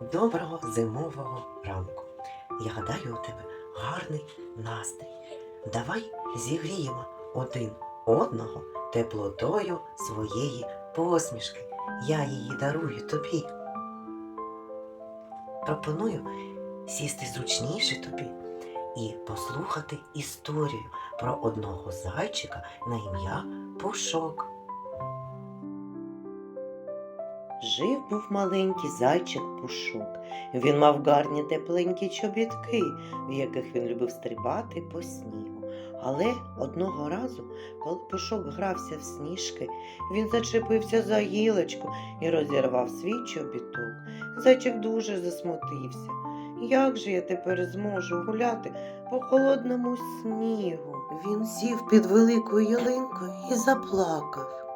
Доброго зимового ранку. Я гадаю, у тебе гарний настрій. Давай зігріємо один одного теплотою своєї посмішки. Я її дарую тобі. Пропоную сісти зручніше тобі і послухати історію про одного зайчика на ім'я Пушок. Жив був маленький зайчик Пушок. Він мав гарні тепленькі чобітки, в яких він любив стрибати по снігу. Але одного разу, коли Пушок грався в сніжки, він зачепився за гілочку і розірвав свій чобіток. Зайчик дуже засмутився. Як же я тепер зможу гуляти по холодному снігу? Він сів під великою ялинкою і заплакав.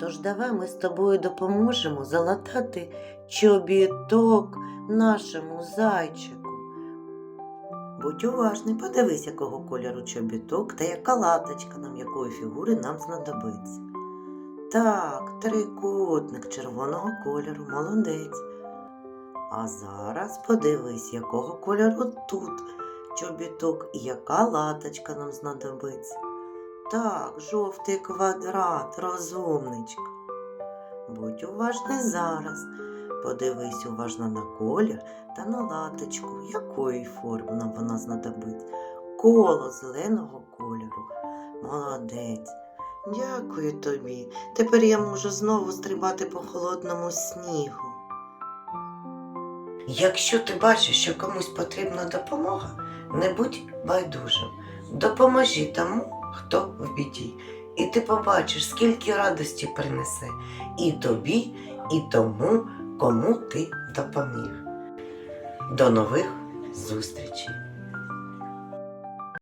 Тож давай ми з тобою допоможемо залатати чобіток нашому зайчику. Будь уважний, подивись, якого кольору чобіток та яка латочка нам якої фігури нам знадобиться. Так, трикутник червоного кольору, молодець. А зараз подивись, якого кольору тут чобіток і яка латочка нам знадобиться. Так, жовтий квадрат, розумничка. Будь уважний зараз. Подивись уважно на колір та на латочку, якої форми вона знадобиться. Коло зеленого кольору. Молодець. Дякую тобі. Тепер я можу знову стрибати по холодному снігу. Якщо ти бачиш, що комусь потрібна допомога, не будь байдужим. Допоможи тому, хто в біді. І ти побачиш, скільки радості принесе і тобі, і тому, кому ти допоміг. До нових зустрічей!